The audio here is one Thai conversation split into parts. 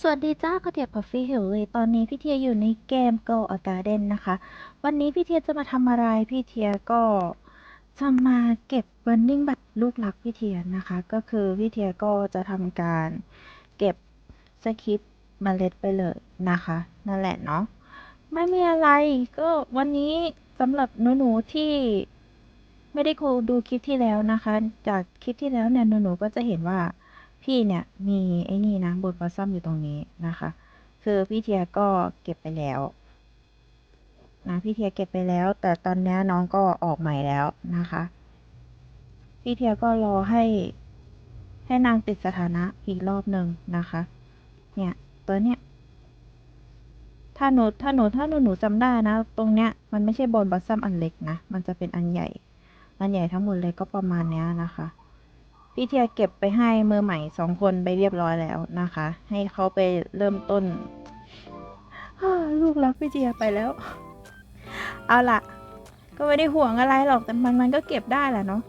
สวัสดีจ้าข้าวเกรียบพัฟฟี่หิวเลยตอนนี้พี่เทียอยู่ในเกม Go a Garden นะคะ วันนี้พี่เทียจะมาทำอะไรพี่เทียก็จะมาเก็บ Burning บัตรลูกรักพี่เทียนะคะ ก็คือพี่เทียก็จะทำการเก็บสคิปเมล็ดไปเลยนะคะ นั่นแหละเนาะไม่มีอะไรก็วันนี้สำหรับหนูๆที่ไม่ได้ดูคลิปที่แล้วนะคะ จากคลิปที่แล้วเนี่ยหนูๆก็จะเห็นว่า พี่เนี่ยมีไอ้นี่นะบทบอสซัมอยู่ตรงนี้นะคะ คือพี่เทียก็เก็บไปแล้วนะพี่เทียเก็บไปแล้ว แต่ตอนนี้น้องก็ออกใหม่แล้วนะคะ พี่เทียก็รอให้ ให้นางติดสถานะอีกรอบหนึ่งนะคะ เนี่ยตัวเนี้ยถ้าหนูถ้าหนูถ้าหนูหนูจำได้นะ ตรงเนี้ยมันไม่ใช่บอลบอสซัมอันเล็กนะ มันจะเป็นอันใหญ่ อันใหญ่ทั้งหมดเลยก็ประมาณเนี้ยนะคะ พี่เทียเก็บไปให้มือใหม่สองคนไปเรียบร้อยแล้วนะคะ ให้เขาไปเริ่มต้นลูกรักพี่เทียไปแล้ว เอาล่ะ ก็ไม่ได้ห่วงอะไรหรอกแต่มันมันก็เก็บได้แหละเนาะ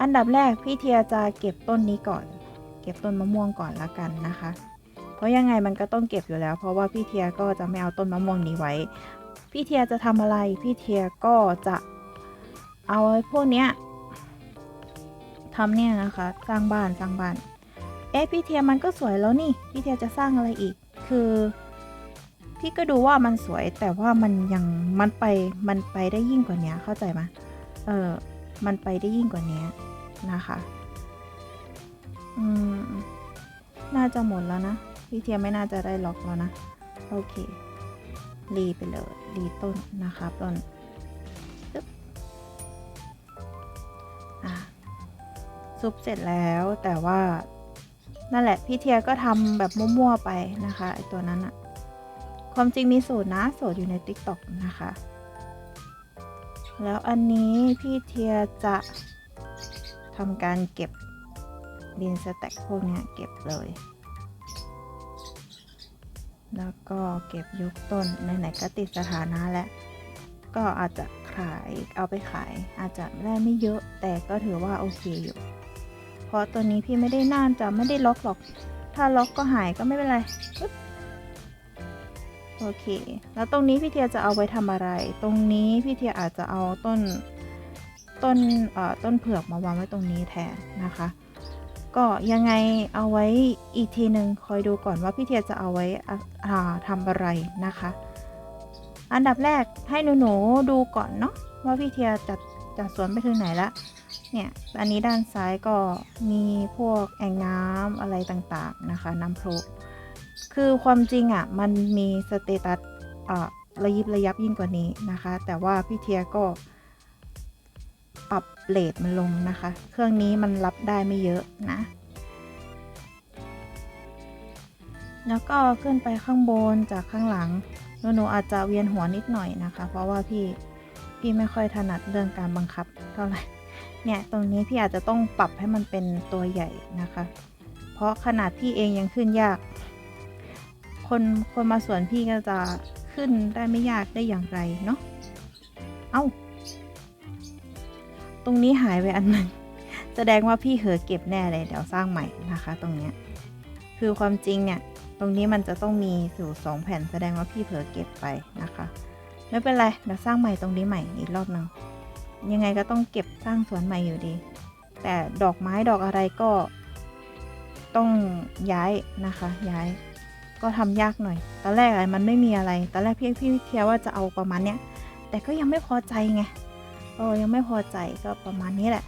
อันดับแรกพี่เทียจะเก็บต้นนี้ก่อน เก็บต้นมะม่วงก่อนละกันนะคะ เพราะยังไงมันก็ต้องเก็บอยู่แล้ว เพราะว่าพี่เทียก็จะไม่เอาต้นมะม่วงนี้ไว้ พี่เทียจะทำอะไร พี่เทียก็จะเอาพวกเนี้ย ทำเนี่ยนะคะ สร้างบ้านสร้างบ้าน เอ๊ะพี่เทียมันก็สวยแล้วนี่ พี่เทียจะสร้างอะไรอีก คือ พี่ก็ดูว่ามันสวยแต่ว่ามันยังมันไปมันไปได้ยิ่งกว่านี้เข้าใจไหมเออมันไปได้ยิ่งกว่านี้นะคะ อืม น่าจะหมดแล้วนะ พี่เทียไม่น่าจะได้ล็อกแล้วนะ โอเค รีไปเลย รีต้นนะคะต้น ซุปเสร็จแล้วแต่ว่านั่นแหละพี่เทียก็ทำแบบมั่วๆไปนะคะไอตัวนั้นอะความจริงมีสูตรนะสูตรอยู่ใน TikTok นะคะ แล้วอันนี้พี่เทียจะทำการเก็บดินสแต็กพวกเนี้ยเก็บเลย แล้วก็เก็บยกต้นไหนๆก็ติดสถานะแล้วก็อาจจะขายเอาไปขายอาจจะได้ไม่เยอะแต่ก็ถือว่าโอเคอยู่ เพราะตัวนี้พี่ไม่ได้น่าจะไม่ได้ล็อกหรอก ถ้าล็อกก็หายก็ไม่เป็นไรโอเค แล้วตรงนี้พี่เทียจะเอาไว้ทำอะไร ตรงนี้พี่เทียอาจจะเอาต้นต้นเอ่อต้นเผือกมาวางไว้ตรงนี้แทนนะคะ ก็ยังไงเอาไว้อีกทีหนึ่งคอยดูก่อนว่าพี่เทียจะเอาไว้อะอ่าทำอะไรนะคะ อันดับแรกให้หนูๆดูก่อนเนาะว่าพี่เทียจัดจัดสวนไปถึงไหนละ เนี่ย อันนี้ด้านซ้ายก็มีพวกแอ่งน้ำอะไรต่างๆนะคะ น้ำพุคือความจริงอะ่ะ มันมีสเตตัสระยิบระยับยิ่งกว่านี้นะคะ แต่ว่าพี่เทียก็ปรับเลทมันลงนะคะ เครื่องนี้มันรับได้ไม่เยอะนะ แล้วก็ขึ้นไปข้างบนจากข้างหลังหนูๆอาจจะเวียนหัวนิดหน่อยนะคะ เพราะว่าพี่พี่ไม่ค่อยถนัดเรื่องการบังคับเท่าไหร่ เนี่ยตรงนี้พี่อาจจะต้องปรับให้มันเป็นตัวใหญ่นะคะ เพราะขนาดพี่เองยังขึ้นยาก คนคนมาสวนพี่ก็จะขึ้นได้ไม่ยากได้อย่างไรเนาะเอา้า ตรงนี้หายไปอันหนึ่งแสดงว่าพี่เหอเก็บแน่เลยเดี๋ยวสร้างใหม่นะคะ ตรงเนี้ยคือความจริงเนี่ยตรงนี้มันจะต้องมีสู่สองแผ่นแสดงว่าพี่เผลอเก็บไปนะคะ ไม่เป็นไรเดี๋ยวสร้างใหม่ตรงนี้ใหม่อีกรอบหนึง ยังไงก็ต้องเก็บสร้างสวนใหม่อยู่ดี แต่ดอกไม้ดอกอะไรก็ต้องย้ายนะคะ ย้าย ก็ทำยากหน่อย ตอนแรกอะมันไม่มีอะไร ตอนแรกพี่พี่เทียว่าจะเอาประมาณเนี้ย แต่ก็ยังไม่พอใจไงเออยังไม่พอใจก็ประมาณนี้แหละ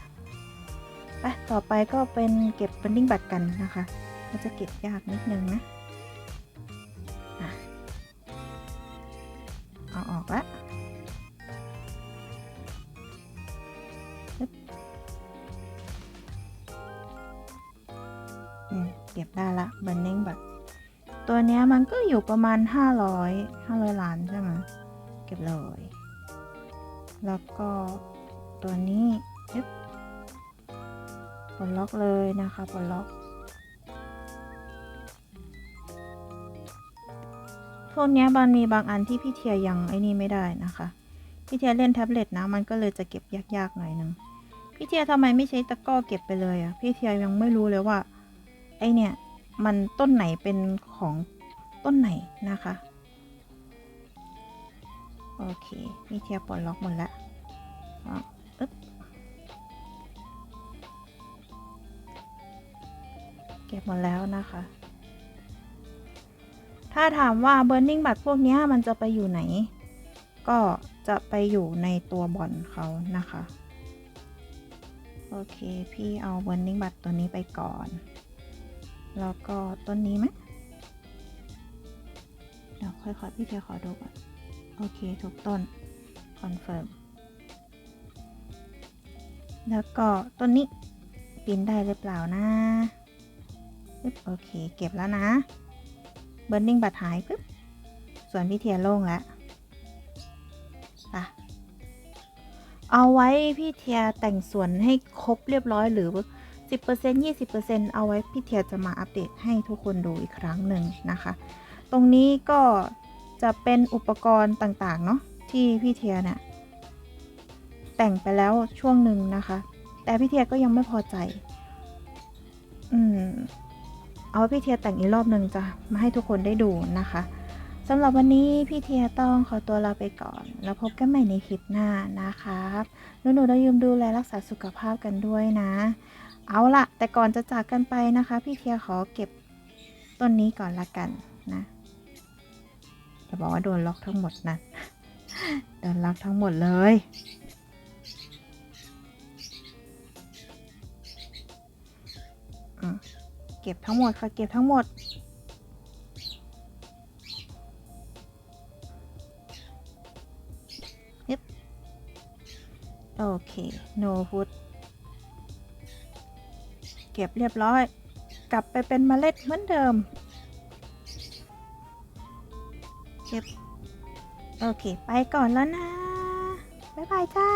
ไปต่อไปก็เป็นเก็บ pending บัตรกันนะคะ ก็จะเก็บยากนิดนึงนะ ก็บได้ละบันเน่งบัตตัวนี้มันก็อยู่ประมาณ 500 500 ล้านใช่ไหมเก็บเลย แล้วก็ตัวนี้ยึบปลดล็อกเลยนะคะปลดล็อกพวกนี้มันมีบางอันที่พี่เทียยังไอ้นี่ไม่ได้นะคะ พี่เทียเล่นแท็บเล็ตนะมันก็เลยจะเก็บยากๆหน่อยนึงพี่เทียทำไมไม่ใช้ตะกร้อเก็บไปเลยอะพี่เทียยังไม่รู้เลยว่า ไอเนี่ย มันต้นไหนเป็นของต้นไหนนะคะ โอเคพี่เทียปลดล็อกหมดแล้วอะอึ๊บเก็บหมดแล้วนะคะ ถ้าถามว่า Burning บัตรพวกนี้มันจะไปอยู่ไหน ก็จะไปอยู่ในตัวบอลเขานะคะ โอเค พี่เอา Burning บัตรตัวนี้ไปก่อน แล้วก็ต้นนี้ไหมเดี๋ยวค่อยๆพี่เทียขอดูก่อน โอเคทุกต้น คอนเฟิร์ม แล้วก็ต้นนี้ปีนได้หรือเปล่านะปึ๊บโอเค เก็บแล้วนะเบิร์นนิ่งบัตรหายปึ๊บ ส่วนพี่เทียโล่งแล้วอะเอาไว้พี่เทียแต่งส่วนให้ครบเรียบร้อยหรือ 10% 20%เอาไว้พี่เทียจะมาอัปเดตให้ทุกคนดูอีกครั้งหนึ่งนะคะ ตรงนี้ก็จะเป็นอุปกรณ์ต่างๆ เนาะที่พี่เทียเนี่ยแต่งไปแล้วช่วงหนึ่งนะคะ แต่พี่เทียก็ยังไม่พอใจ อืม เอาไว้พี่เทียแต่งอีกรอบหนึ่งจะมาให้ทุกคนได้ดูนะคะสำหรับวันนี้พี่เทียต้องขอตัวลาไปก่อน แล้วพบกันใหม่ในคลิปหน้านะครับหนูๆได้ยืมดูแลรักษาสุขภาพกันด้วยนะ เอาละแต่ก่อนจะจากกันไปนะคะ พี่เทียขอเก็บต้นนี้ก่อนละกันนะจะบอกว่าโดนล็อกทั้งหมดนะโดนล็อกทั้งหมดเลย เก็บทั้งหมดค่ะเก็บทั้งหมดโอเค no food เก็บเรียบร้อย กลับไปเป็นเมล็ดเหมือนเดิม เก็บ โอเค ไปก่อนแล้วนะ บ๊ายบายจ้า